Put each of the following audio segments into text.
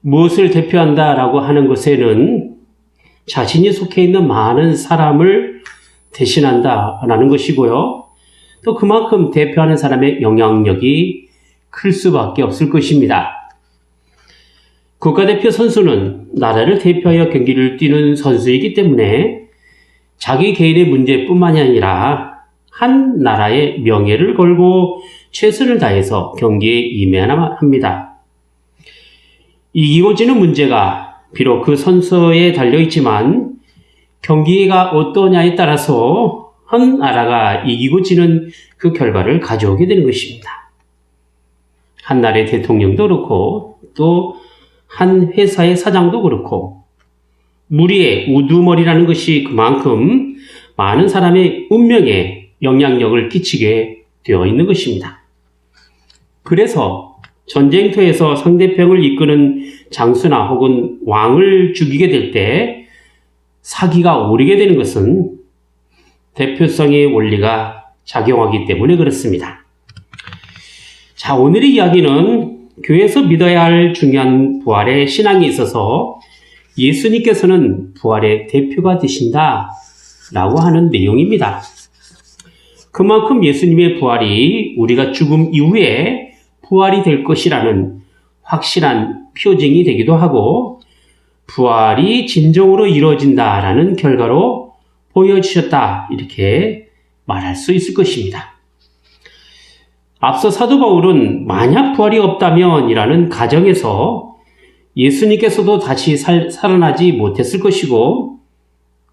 무엇을 대표한다 라고 하는 것에는 자신이 속해 있는 많은 사람을 대신한다 라는 것이고요. 또 그만큼 대표하는 사람의 영향력이 클 수밖에 없을 것입니다. 국가대표 선수는 나라를 대표하여 경기를 뛰는 선수이기 때문에 자기 개인의 문제뿐만이 아니라 한 나라의 명예를 걸고 최선을 다해서 경기에 임해야만 합니다. 이기고 지는 문제가 비록 그 선수에 달려있지만 경기가 어떠냐에 따라서 한 나라가 이기고 지는 그 결과를 가져오게 되는 것입니다. 한 나라의 대통령도 그렇고 또 한 회사의 사장도 그렇고 무리의 우두머리라는 것이 그만큼 많은 사람의 운명에 영향력을 끼치게 되어 있는 것입니다. 그래서 전쟁터에서 상대편을 이끄는 장수나 혹은 왕을 죽이게 될 때 사기가 오르게 되는 것은 대표성의 원리가 작용하기 때문에 그렇습니다. 자, 오늘의 이야기는 교회에서 믿어야 할 중요한 부활의 신앙이 있어서 예수님께서는 부활의 대표가 되신다 라고 하는 내용입니다. 그만큼 예수님의 부활이 우리가 죽음 이후에 부활이 될 것이라는 확실한 표징이 되기도 하고 부활이 진정으로 이루어진다라는 결과로 보여주셨다 이렇게 말할 수 있을 것입니다. 앞서 사도 바울은 만약 부활이 없다면이라는 가정에서 예수님께서도 다시 살, 살아나지 못했을 것이고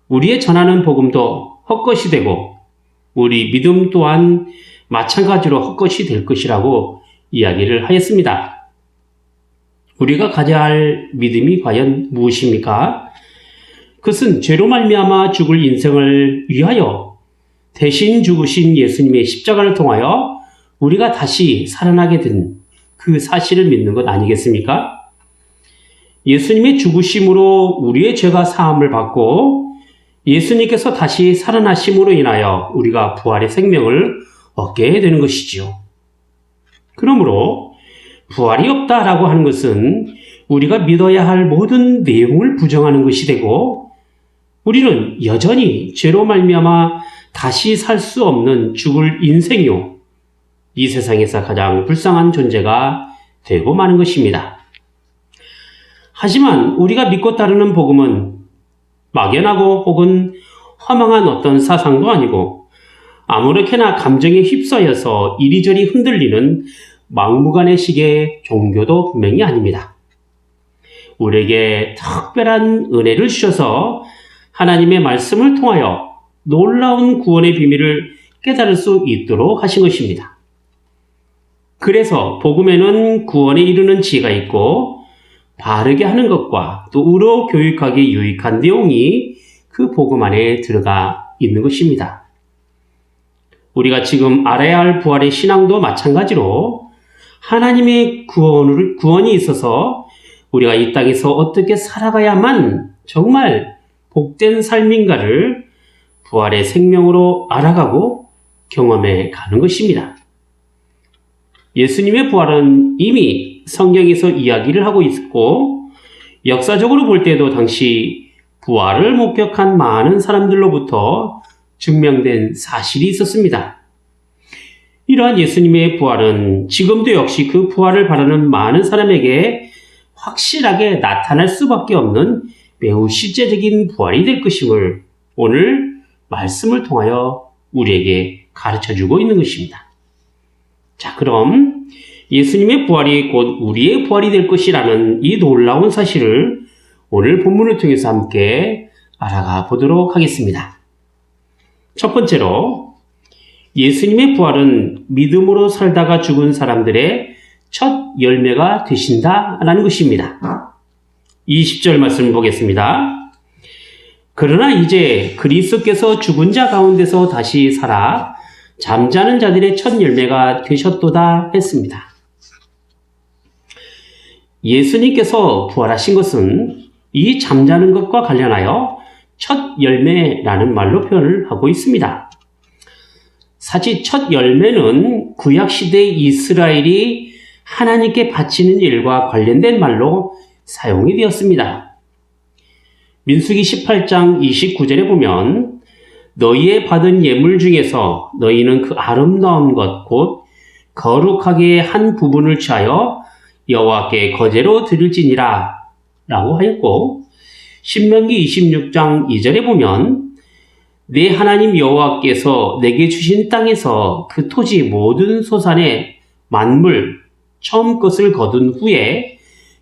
우리의 전하는 복음도 헛것이 되고 우리 믿음 또한 마찬가지로 헛것이 될 것이라고 이야기를 하였습니다. 우리가 가져야 할 믿음이 과연 무엇입니까? 그것은 죄로 말미암아 죽을 인생을 위하여 대신 죽으신 예수님의 십자가를 통하여 우리가 다시 살아나게 된 그 사실을 믿는 것 아니겠습니까? 예수님의 죽으심으로 우리의 죄가 사함을 받고 예수님께서 다시 살아나심으로 인하여 우리가 부활의 생명을 얻게 되는 것이지요. 그러므로 부활이 없다라고 하는 것은 우리가 믿어야 할 모든 내용을 부정하는 것이 되고 우리는 여전히 죄로 말미암아 다시 살 수 없는 죽을 인생요. 이 세상에서 가장 불쌍한 존재가 되고 마는 것입니다. 하지만 우리가 믿고 따르는 복음은 막연하고 혹은 허망한 어떤 사상도 아니고 아무렇게나 감정에 휩싸여서 이리저리 흔들리는 막무가내 식의 종교도 분명히 아닙니다. 우리에게 특별한 은혜를 주셔서 하나님의 말씀을 통하여 놀라운 구원의 비밀을 깨달을 수 있도록 하신 것입니다. 그래서 복음에는 구원에 이르는 지혜가 있고 바르게 하는 것과 또 의로 교육하기 유익한 내용이 그 복음 안에 들어가 있는 것입니다. 우리가 지금 알아야 할 부활의 신앙도 마찬가지로 하나님의 구원을, 구원이 있어서 우리가 이 땅에서 어떻게 살아가야만 정말 복된 삶인가를 부활의 생명으로 알아가고 경험해 가는 것입니다. 예수님의 부활은 이미 성경에서 이야기를 하고 있고 역사적으로 볼 때도 당시 부활을 목격한 많은 사람들로부터 증명된 사실이 있었습니다. 이러한 예수님의 부활은 지금도 역시 그 부활을 바라는 많은 사람에게 확실하게 나타날 수밖에 없는 매우 실제적인 부활이 될 것임을 오늘 말씀을 통하여 우리에게 가르쳐 주고 있는 것입니다. 자, 그럼 예수님의 부활이 곧 우리의 부활이 될 것이라는 이 놀라운 사실을 오늘 본문을 통해서 함께 알아가 보도록 하겠습니다. 첫 번째로 예수님의 부활은 믿음으로 살다가 죽은 사람들의 첫 열매가 되신다라는 것입니다. 20절 말씀 보겠습니다. 그러나 이제 그리스도께서 죽은 자 가운데서 다시 살아 잠자는 자들의 첫 열매가 되셨도다 했습니다. 예수님께서 부활하신 것은 이 잠자는 것과 관련하여 첫 열매라는 말로 표현을 하고 있습니다. 사실 첫 열매는 구약시대 이스라엘이 하나님께 바치는 일과 관련된 말로 사용이 되었습니다. 민수기 18장 29절에 보면 너희의 받은 예물 중에서 너희는 그 아름다운 것 곧 거룩하게 한 부분을 취하여 여호와께 거제로 드릴지니라 라고 하였고 신명기 26장 2절에 보면 내 하나님 여호와께서 내게 주신 땅에서 그 토지 모든 소산의 만물 처음 것을 거둔 후에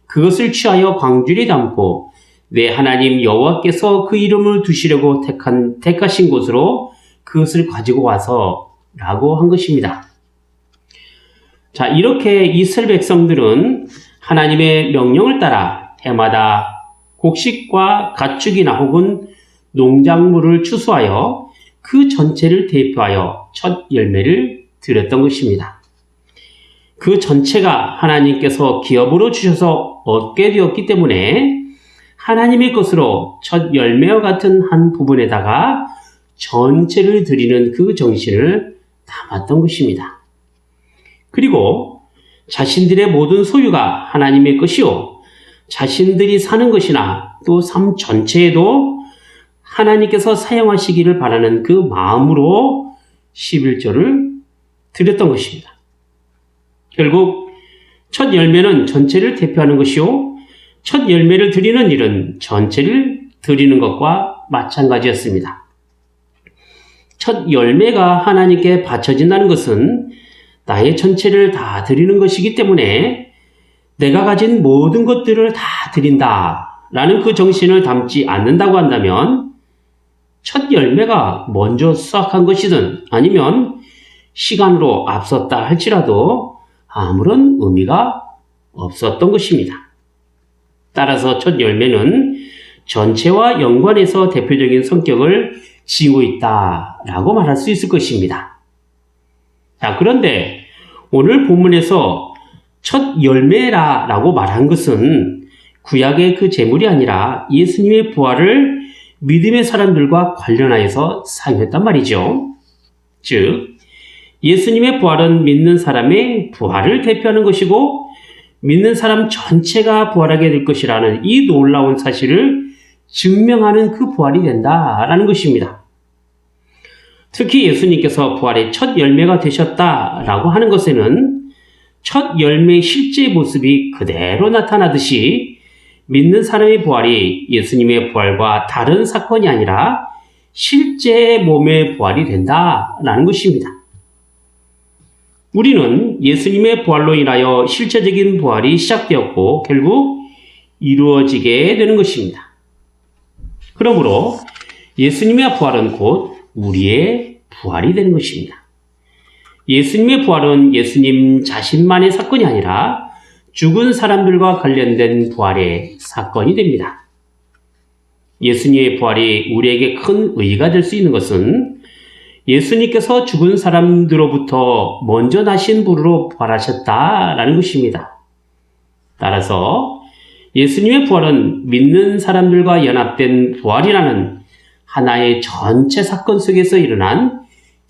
그것을 취하여 광주리 담고 내 하나님 여호와께서 그 이름을 두시려고 택한 택하신 곳으로 그것을 가지고 와서라고 한 것입니다. 자, 이렇게 이스라엘 백성들은 하나님의 명령을 따라 해마다 곡식과 가축이나 혹은 농작물을 추수하여 그 전체를 대표하여 첫 열매를 드렸던 것입니다. 그 전체가 하나님께서 기업으로 주셔서 얻게 되었기 때문에 하나님의 것으로 첫 열매와 같은 한 부분에다가 전체를 드리는 그 정신을 담았던 것입니다. 그리고 자신들의 모든 소유가 하나님의 것이요. 자신들이 사는 것이나 또 삶 전체에도 하나님께서 사용하시기를 바라는 그 마음으로 11조를 드렸던 것입니다. 결국 첫 열매는 전체를 대표하는 것이요. 첫 열매를 드리는 일은 전체를 드리는 것과 마찬가지였습니다. 첫 열매가 하나님께 바쳐진다는 것은 나의 전체를 다 드리는 것이기 때문에 내가 가진 모든 것들을 다 드린다. 라는 그 정신을 담지 않는다고 한다면 첫 열매가 먼저 수확한 것이든 아니면 시간으로 앞섰다 할지라도 아무런 의미가 없었던 것입니다. 따라서 첫 열매는 전체와 연관해서 대표적인 성격을 지고 있다 라고 말할 수 있을 것입니다. 자, 그런데 오늘 본문에서 첫 열매라 라고 말한 것은 구약의 그 제물이 아니라 예수님의 부활을 믿음의 사람들과 관련하여서 사용했단 말이죠. 즉, 예수님의 부활은 믿는 사람의 부활을 대표하는 것이고, 믿는 사람 전체가 부활하게 될 것이라는 이 놀라운 사실을 증명하는 그 부활이 된다라는 것입니다. 특히 예수님께서 부활의 첫 열매가 되셨다라고 하는 것에는 첫 열매의 실제 모습이 그대로 나타나듯이 믿는 사람의 부활이 예수님의 부활과 다른 사건이 아니라 실제 몸의 부활이 된다라는 것입니다. 우리는 예수님의 부활로 인하여 실체적인 부활이 시작되었고 결국 이루어지게 되는 것입니다. 그러므로 예수님의 부활은 곧 우리의 부활이 되는 것입니다. 예수님의 부활은 예수님 자신만의 사건이 아니라 죽은 사람들과 관련된 부활의 사건이 됩니다. 예수님의 부활이 우리에게 큰 의의가 될 수 있는 것은 예수님께서 죽은 사람들로부터 먼저 나신 분으로 부활하셨다라는 것입니다. 따라서 예수님의 부활은 믿는 사람들과 연합된 부활이라는 하나의 전체 사건 속에서 일어난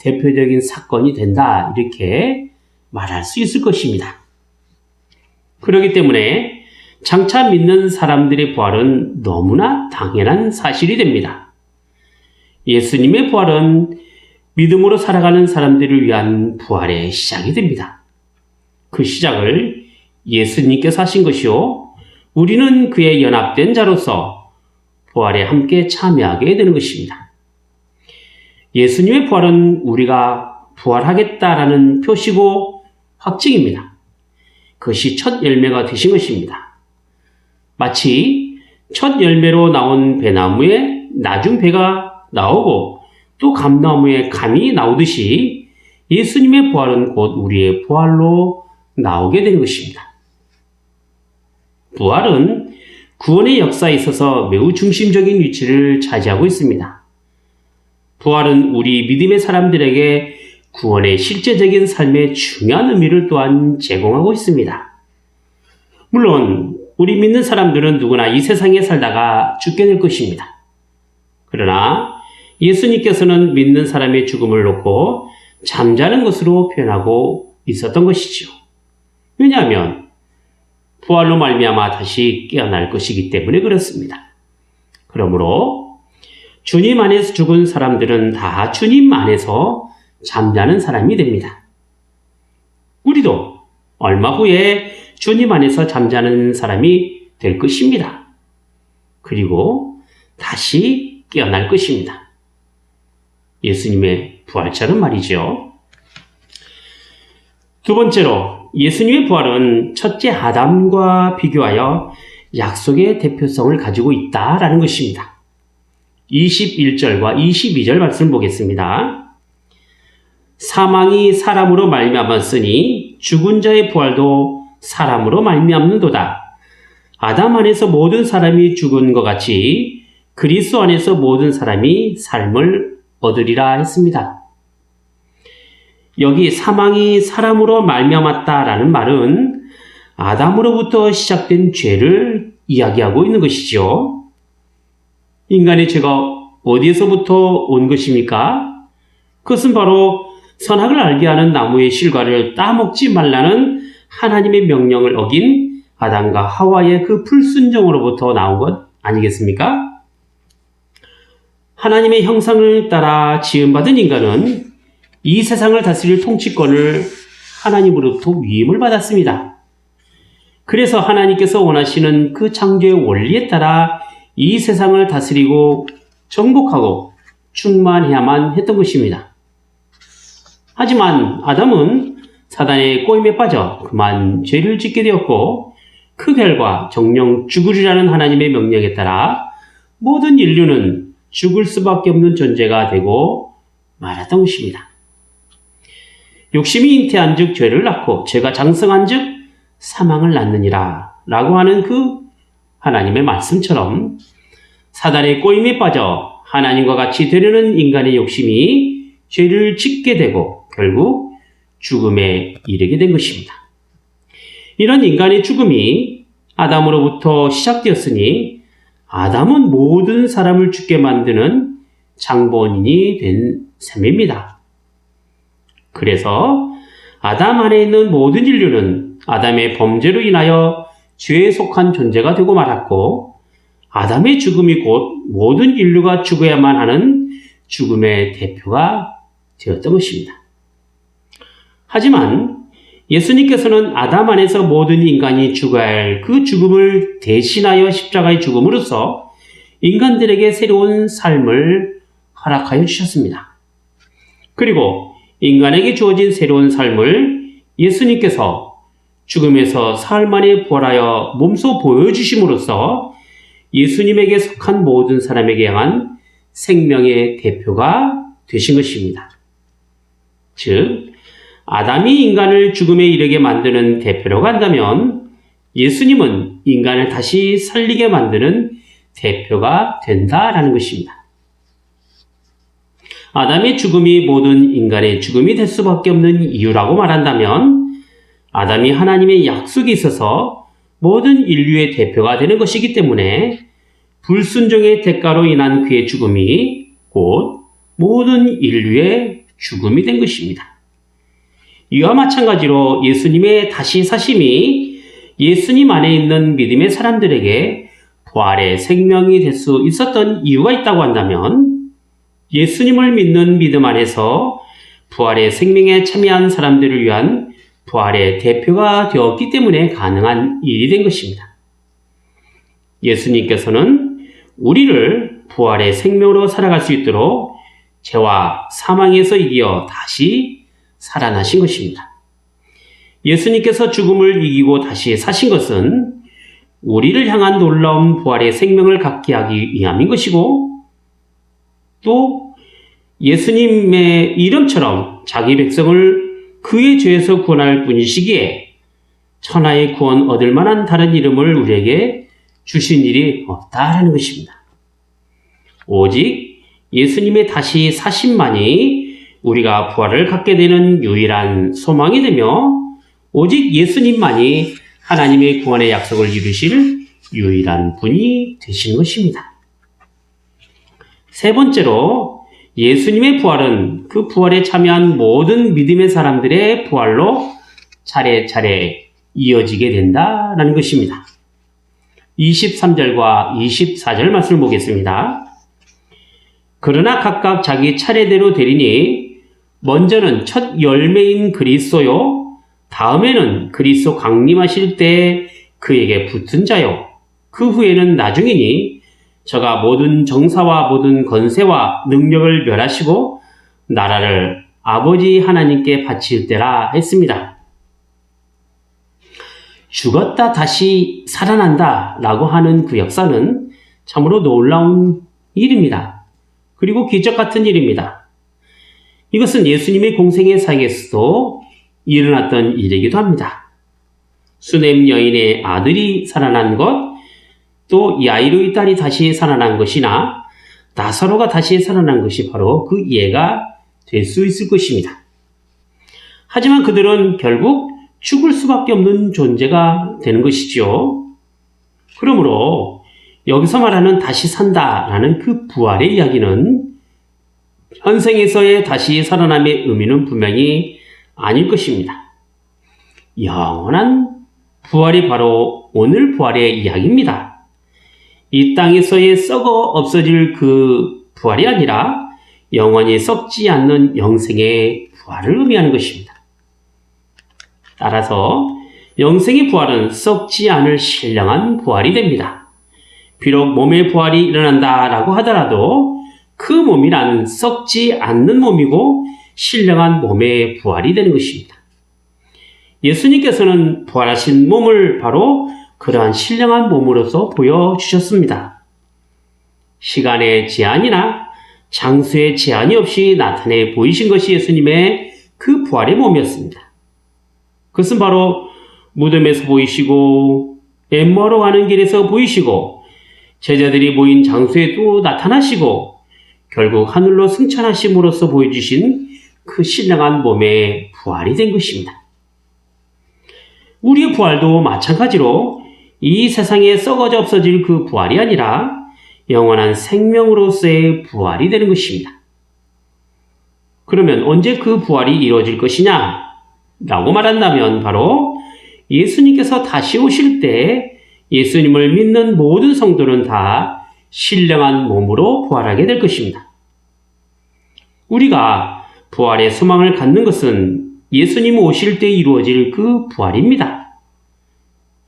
대표적인 사건이 된다. 이렇게 말할 수 있을 것입니다. 그렇기 때문에 장차 믿는 사람들의 부활은 너무나 당연한 사실이 됩니다. 예수님의 부활은 믿음으로 살아가는 사람들을 위한 부활의 시작이 됩니다. 그 시작을 예수님께서 하신 것이요. 우리는 그의 연합된 자로서 부활에 함께 참여하게 되는 것입니다. 예수님의 부활은 우리가 부활하겠다라는 표시고 확증입니다. 그것이 첫 열매가 되신 것입니다. 마치 첫 열매로 나온 배나무에 나중 배가 나오고 또 감나무에 감이 나오듯이 예수님의 부활은 곧 우리의 부활로 나오게 되는 것입니다. 부활은 구원의 역사에 있어서 매우 중심적인 위치를 차지하고 있습니다. 부활은 우리 믿음의 사람들에게 구원의 실제적인 삶의 중요한 의미를 또한 제공하고 있습니다. 물론 우리 믿는 사람들은 누구나 이 세상에 살다가 죽게 될 것입니다. 그러나 예수님께서는 믿는 사람의 죽음을 놓고 잠자는 것으로 표현하고 있었던 것이죠. 왜냐하면 부활로 말미암아 다시 깨어날 것이기 때문에 그렇습니다. 그러므로 주님 안에서 죽은 사람들은 다 주님 안에서 잠자는 사람이 됩니다. 우리도 얼마 후에 주님 안에서 잠자는 사람이 될 것입니다. 그리고 다시 깨어날 것입니다. 예수님의 부활처럼 말이죠. 두 번째로 예수님의 부활은 첫째 아담과 비교하여 약속의 대표성을 가지고 있다라는 것입니다. 21절과 22절 말씀 보겠습니다. 사망이 사람으로 말미암았으니 죽은 자의 부활도 사람으로 말미암는도다. 아담 안에서 모든 사람이 죽은 것 같이 그리스도 안에서 모든 사람이 삶을 얻으리라 했습니다. 여기 사망이 사람으로 말미암았다라는 말은 아담으로부터 시작된 죄를 이야기하고 있는 것이죠. 인간의 죄가 어디에서부터 온 것입니까? 그것은 바로 선악을 알게 하는 나무의 실과를 따먹지 말라는 하나님의 명령을 어긴 아담과 하와의 그 불순종으로부터 나온 것 아니겠습니까? 하나님의 형상을 따라 지음받은 인간은 이 세상을 다스릴 통치권을 하나님으로부터 위임을 받았습니다. 그래서 하나님께서 원하시는 그 창조의 원리에 따라 이 세상을 다스리고 정복하고 충만해야만 했던 것입니다. 하지만 아담은 사단의 꼬임에 빠져 그만 죄를 짓게 되었고 그 결과 정령 죽으리라는 하나님의 명령에 따라 모든 인류는 죽을 수밖에 없는 존재가 되고 말았던 것입니다. 욕심이 잉태한 즉 죄를 낳고 죄가 장성한 즉 사망을 낳느니라 라고 하는 그 하나님의 말씀처럼 사단의 꼬임에 빠져 하나님과 같이 되려는 인간의 욕심이 죄를 짓게 되고 결국 죽음에 이르게 된 것입니다. 이런 인간의 죽음이 아담으로부터 시작되었으니 아담은 모든 사람을 죽게 만드는 장본인이 된 셈입니다. 그래서 아담 안에 있는 모든 인류는 아담의 범죄로 인하여 죄에 속한 존재가 되고 말았고 아담의 죽음이 곧 모든 인류가 죽어야만 하는 죽음의 대표가 되었던 것입니다. 하지만 예수님께서는 아담 안에서 모든 인간이 죽어야 할 그 죽음을 대신하여 십자가의 죽음으로써 인간들에게 새로운 삶을 허락하여 주셨습니다. 그리고 인간에게 주어진 새로운 삶을 예수님께서 죽음에서 사흘 만에 부활하여 몸소 보여주심으로써 예수님에게 속한 모든 사람에게 향한 생명의 대표가 되신 것입니다. 즉, 아담이 인간을 죽음에 이르게 만드는 대표로 한다면 예수님은 인간을 다시 살리게 만드는 대표가 된다라는 것입니다. 아담의 죽음이 모든 인간의 죽음이 될 수밖에 없는 이유라고 말한다면 아담이 하나님의 약속이 있어서 모든 인류의 대표가 되는 것이기 때문에 불순종의 대가로 인한 그의 죽음이 곧 모든 인류의 죽음이 된 것입니다. 이와 마찬가지로 예수님의 다시 사심이 예수님 안에 있는 믿음의 사람들에게 부활의 생명이 될 수 있었던 이유가 있다고 한다면 예수님을 믿는 믿음 안에서 부활의 생명에 참여한 사람들을 위한 부활의 대표가 되었기 때문에 가능한 일이 된 것입니다. 예수님께서는 우리를 부활의 생명으로 살아갈 수 있도록 죄와 사망에서 이겨 다시 살아나신 것입니다. 예수님께서 죽음을 이기고 다시 사신 것은 우리를 향한 놀라운 부활의 생명을 갖게 하기 위함인 것이고 또 예수님의 이름처럼 자기 백성을 그의 죄에서 구원할 분이시기에 천하의 구원 얻을 만한 다른 이름을 우리에게 주신 일이 없다라는 것입니다. 오직 예수님의 다시 사심만이 우리가 부활을 갖게 되는 유일한 소망이 되며 오직 예수님만이 하나님의 구원의 약속을 이루실 유일한 분이 되시는 것입니다. 세 번째로 예수님의 부활은 그 부활에 참여한 모든 믿음의 사람들의 부활로 차례차례 이어지게 된다라는 것입니다. 23절과 24절 말씀을 보겠습니다. 그러나 각각 자기 차례대로 되리니 먼저는 첫 열매인 그리스도요 다음에는 그리스도 강림하실 때 그에게 붙은 자요 그 후에는 나중이니 저가 모든 정사와 모든 건세와 능력을 멸하시고 나라를 아버지 하나님께 바칠 때라 했습니다. 죽었다 다시 살아난다 라고 하는 그 역사는 참으로 놀라운 일입니다. 그리고 기적 같은 일입니다. 이것은 예수님의 공생의 사이에서도 일어났던 일이기도 합니다. 수넴 여인의 아들이 살아난 것, 또 야이로의 딸이 다시 살아난 것이나 나사로가 다시 살아난 것이 바로 그 예가 될 수 있을 것입니다. 하지만 그들은 결국 죽을 수밖에 없는 존재가 되는 것이지요. 그러므로 여기서 말하는 다시 산다라는 그 부활의 이야기는 현생에서의 다시 살아남의 의미는 분명히 아닐 것입니다. 영원한 부활이 바로 오늘 부활의 이야기입니다. 이 땅에서의 썩어 없어질 그 부활이 아니라 영원히 썩지 않는 영생의 부활을 의미하는 것입니다. 따라서 영생의 부활은 썩지 않을 신령한 부활이 됩니다. 비록 몸의 부활이 일어난다라고 하더라도 그 몸이란 썩지 않는 몸이고 신령한 몸의 부활이 되는 것입니다. 예수님께서는 부활하신 몸을 바로 그러한 신령한 몸으로서 보여주셨습니다. 시간의 제한이나 장수의 제한이 없이 나타내 보이신 것이 예수님의 그 부활의 몸이었습니다. 그것은 바로 무덤에서 보이시고 엠머로 가는 길에서 보이시고 제자들이 모인 장소에 또 나타나시고 결국 하늘로 승천하심으로써 보여주신 그 신령한 몸의 부활이 된 것입니다. 우리의 부활도 마찬가지로 이 세상에 썩어져 없어질 그 부활이 아니라 영원한 생명으로서의 부활이 되는 것입니다. 그러면 언제 그 부활이 이루어질 것이냐? 라고 말한다면 바로 예수님께서 다시 오실 때 예수님을 믿는 모든 성도는 다 신령한 몸으로 부활하게 될 것입니다. 우리가 부활의 소망을 갖는 것은 예수님 오실 때 이루어질 그 부활입니다.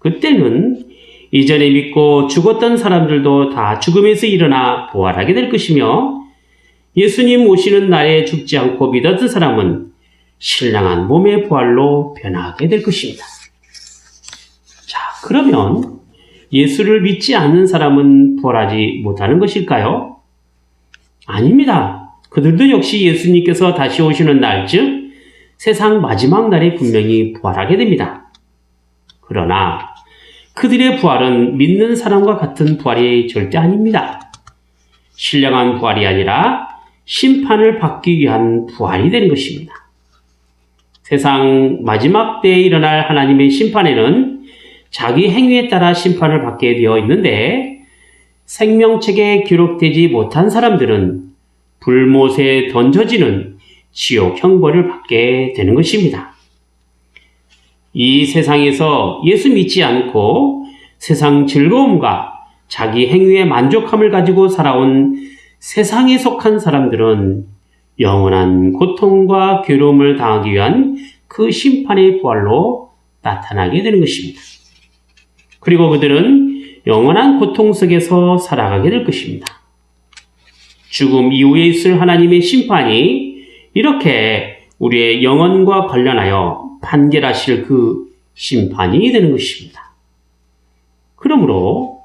그때는 이전에 믿고 죽었던 사람들도 다 죽음에서 일어나 부활하게 될 것이며 예수님 오시는 날에 죽지 않고 믿었던 사람은 신령한 몸의 부활로 변하게 될 것입니다. 자, 그러면 예수를 믿지 않는 사람은 부활하지 못하는 것일까요? 아닙니다. 그들도 역시 예수님께서 다시 오시는 날, 즉, 세상 마지막 날에 분명히 부활하게 됩니다. 그러나 그들의 부활은 믿는 사람과 같은 부활이 절대 아닙니다. 신령한 부활이 아니라 심판을 받기 위한 부활이 되는 것입니다. 세상 마지막 때에 일어날 하나님의 심판에는 자기 행위에 따라 심판을 받게 되어 있는데 생명책에 기록되지 못한 사람들은 불못에 던져지는 지옥 형벌을 받게 되는 것입니다. 이 세상에서 예수 믿지 않고 세상 즐거움과 자기 행위의 만족함을 가지고 살아온 세상에 속한 사람들은 영원한 고통과 괴로움을 당하기 위한 그 심판의 부활로 나타나게 되는 것입니다. 그리고 그들은 영원한 고통 속에서 살아가게 될 것입니다. 죽음 이후에 있을 하나님의 심판이 이렇게 우리의 영혼과 관련하여 판결하실 그 심판이 되는 것입니다. 그러므로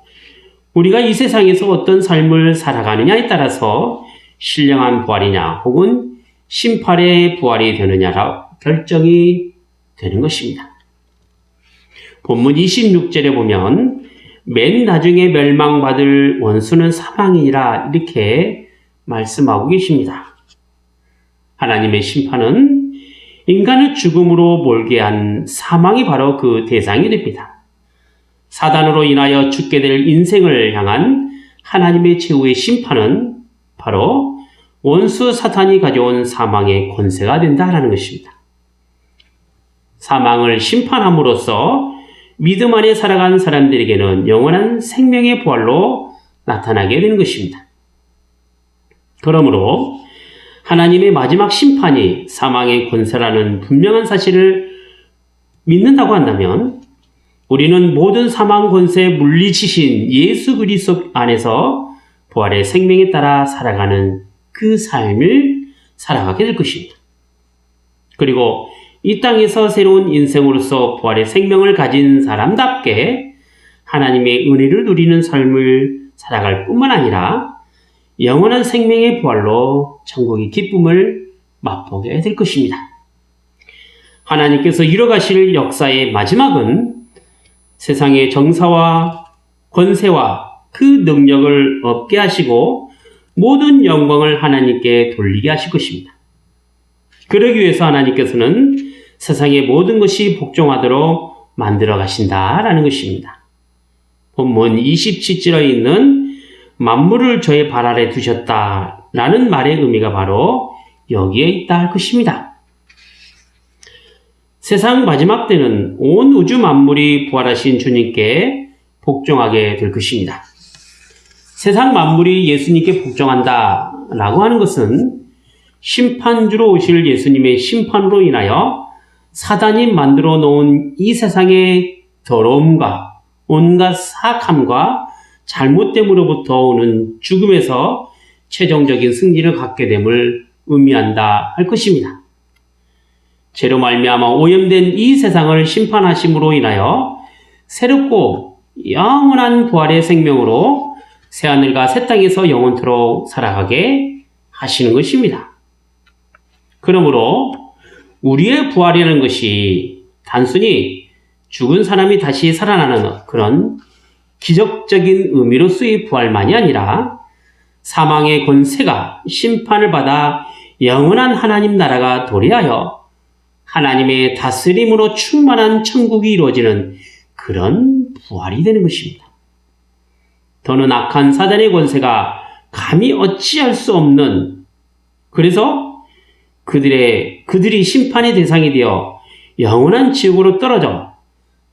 우리가 이 세상에서 어떤 삶을 살아가느냐에 따라서 신령한 부활이냐 혹은 심판의 부활이 되느냐라 결정이 되는 것입니다. 본문 26절에 보면 맨 나중에 멸망받을 원수는 사망이라 이렇게 말씀하고 계십니다. 하나님의 심판은 인간을 죽음으로 몰게 한 사망이 바로 그 대상이 됩니다. 사단으로 인하여 죽게 될 인생을 향한 하나님의 최후의 심판은 바로 원수 사탄이 가져온 사망의 권세가 된다라는 것입니다. 사망을 심판함으로써 믿음 안에 살아간 사람들에게는 영원한 생명의 부활로 나타나게 되는 것입니다. 그러므로 하나님의 마지막 심판이 사망의 권세라는 분명한 사실을 믿는다고 한다면 우리는 모든 사망 권세에 물리치신 예수 그리스도 안에서 부활의 생명에 따라 살아가는 그 삶을 살아가게 될 것입니다. 그리고 이 땅에서 새로운 인생으로서 부활의 생명을 가진 사람답게 하나님의 은혜를 누리는 삶을 살아갈 뿐만 아니라 영원한 생명의 부활로 천국의 기쁨을 맛보게 될 것입니다. 하나님께서 이뤄가실 역사의 마지막은 세상의 정사와 권세와 그 능력을 없게 하시고 모든 영광을 하나님께 돌리게 하실 것입니다. 그러기 위해서 하나님께서는 세상의 모든 것이 복종하도록 만들어 가신다라는 것입니다. 본문 27절에 있는 만물을 저의 발 아래 두셨다 라는 말의 의미가 바로 여기에 있다 할 것입니다. 세상 마지막 때는 온 우주 만물이 부활하신 주님께 복종하게 될 것입니다. 세상 만물이 예수님께 복종한다 라고 하는 것은 심판주로 오실 예수님의 심판으로 인하여 사단이 만들어 놓은 이 세상의 더러움과 온갖 사악함과 잘못됨으로부터 오는 죽음에서 최종적인 승리를 갖게 됨을 의미한다 할 것입니다. 죄로 말미암아 오염된 이 세상을 심판하심으로 인하여 새롭고 영원한 부활의 생명으로 새하늘과 새 땅에서 영원토록 살아가게 하시는 것입니다. 그러므로 우리의 부활이라는 것이 단순히 죽은 사람이 다시 살아나는 그런 기적적인 의미로서의 부활만이 아니라 사망의 권세가 심판을 받아 영원한 하나님 나라가 도래하여 하나님의 다스림으로 충만한 천국이 이루어지는 그런 부활이 되는 것입니다. 더는 악한 사단의 권세가 감히 어찌할 수 없는 그래서 그들의 그들이 심판의 대상이 되어 영원한 지옥으로 떨어져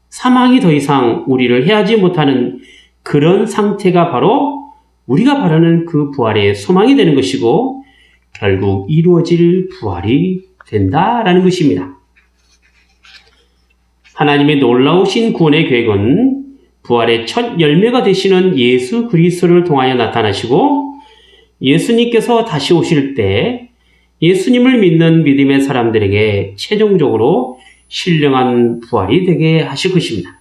사망이 더 이상 우리를 해하지 못하는 그런 상태가 바로 우리가 바라는 그 부활의 소망이 되는 것이고 결국 이루어질 부활이 된다라는 것입니다. 하나님의 놀라우신 구원의 계획은 부활의 첫 열매가 되시는 예수 그리스도를 통하여 나타나시고 예수님께서 다시 오실 때 예수님을 믿는 믿음의 사람들에게 최종적으로 신령한 부활이 되게 하실 것입니다.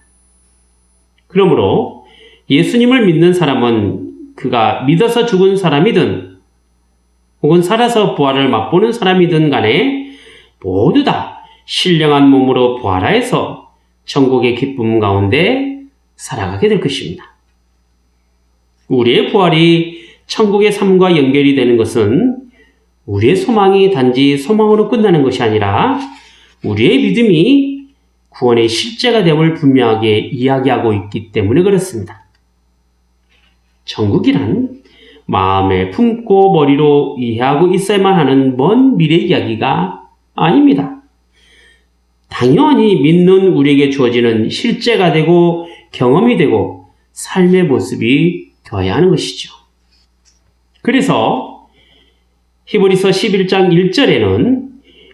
그러므로 예수님을 믿는 사람은 그가 믿어서 죽은 사람이든 혹은 살아서 부활을 맛보는 사람이든 간에 모두 다 신령한 몸으로 부활하여서 천국의 기쁨 가운데 살아가게 될 것입니다. 우리의 부활이 천국의 삶과 연결이 되는 것은 우리의 소망이 단지 소망으로 끝나는 것이 아니라 우리의 믿음이 구원의 실제가 됨을 분명하게 이야기하고 있기 때문에 그렇습니다. 천국이란 마음에 품고 머리로 이해하고 있어야만 하는 먼 미래 이야기가 아닙니다. 당연히 믿는 우리에게 주어지는 실제가 되고 경험이 되고 삶의 모습이 되어야 하는 것이죠. 그래서 히브리서 11장 1절에는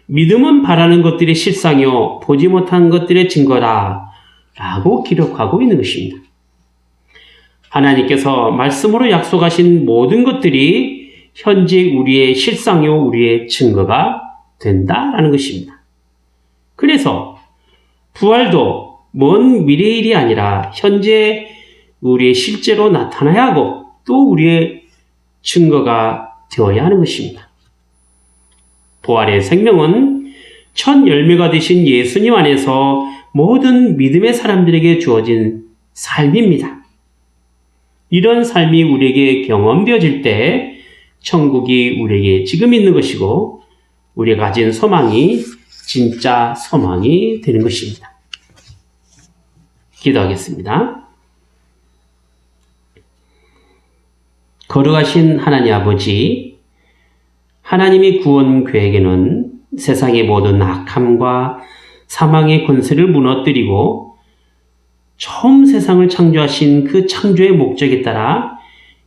믿음은 바라는 것들의 실상이요 보지 못한 것들의 증거다 라고 기록하고 있는 것입니다. 하나님께서 말씀으로 약속하신 모든 것들이 현재 우리의 실상이요 우리의 증거가 된다라는 것입니다. 그래서 부활도 먼 미래의 일이 아니라 현재 우리의 실제로 나타나야 하고 또 우리의 증거가 되어야 하는 것입니다. 부활의 생명은 첫 열매가 되신 예수님 안에서 모든 믿음의 사람들에게 주어진 삶입니다. 이런 삶이 우리에게 경험되어질 때 천국이 우리에게 지금 있는 것이고 우리가 가진 소망이 진짜 소망이 되는 것입니다. 기도하겠습니다. 거룩하신 하나님 아버지, 하나님의 구원 계획에는 세상의 모든 악함과 사망의 권세를 무너뜨리고 처음 세상을 창조하신 그 창조의 목적에 따라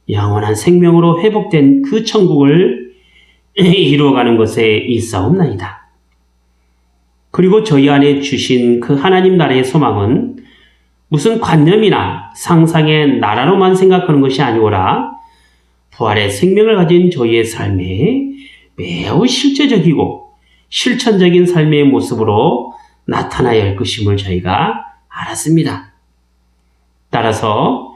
영원한 생명으로 회복된 그 천국을 이루어가는 것에 있사옵나이다. 그리고 저희 안에 주신 그 하나님 나라의 소망은 무슨 관념이나 상상의 나라로만 생각하는 것이 아니오라 부활의 생명을 가진 저희의 삶에 매우 실제적이고 실천적인 삶의 모습으로 나타나야 할 것임을 저희가 알았습니다. 따라서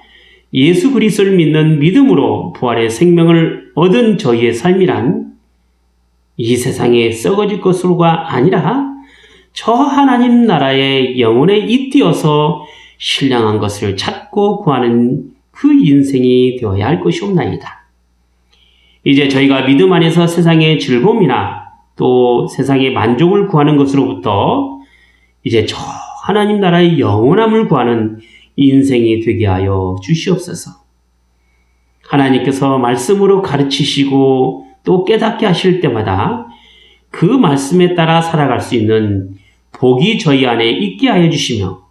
예수 그리스도를 믿는 믿음으로 부활의 생명을 얻은 저희의 삶이란 이 세상에 썩어질 것으로가 아니라 저 하나님 나라의 영혼에 잇띄어서 신령한 것을 찾고 구하는 그 인생이 되어야 할 것이옵나이다. 이제 저희가 믿음 안에서 세상의 즐거움이나 또 세상의 만족을 구하는 것으로부터 이제 저 하나님 나라의 영원함을 구하는 인생이 되게 하여 주시옵소서. 하나님께서 말씀으로 가르치시고 또 깨닫게 하실 때마다 그 말씀에 따라 살아갈 수 있는 복이 저희 안에 있게 하여 주시며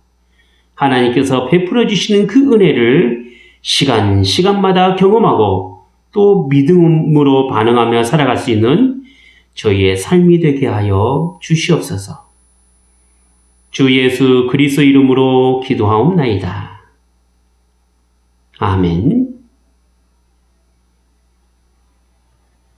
하나님께서 베풀어 주시는 그 은혜를 시간 시간마다 경험하고 또 믿음으로 반응하며 살아갈 수 있는 저희의 삶이 되게 하여 주시옵소서. 주 예수 그리스도 이름으로 기도하옵나이다. 아멘.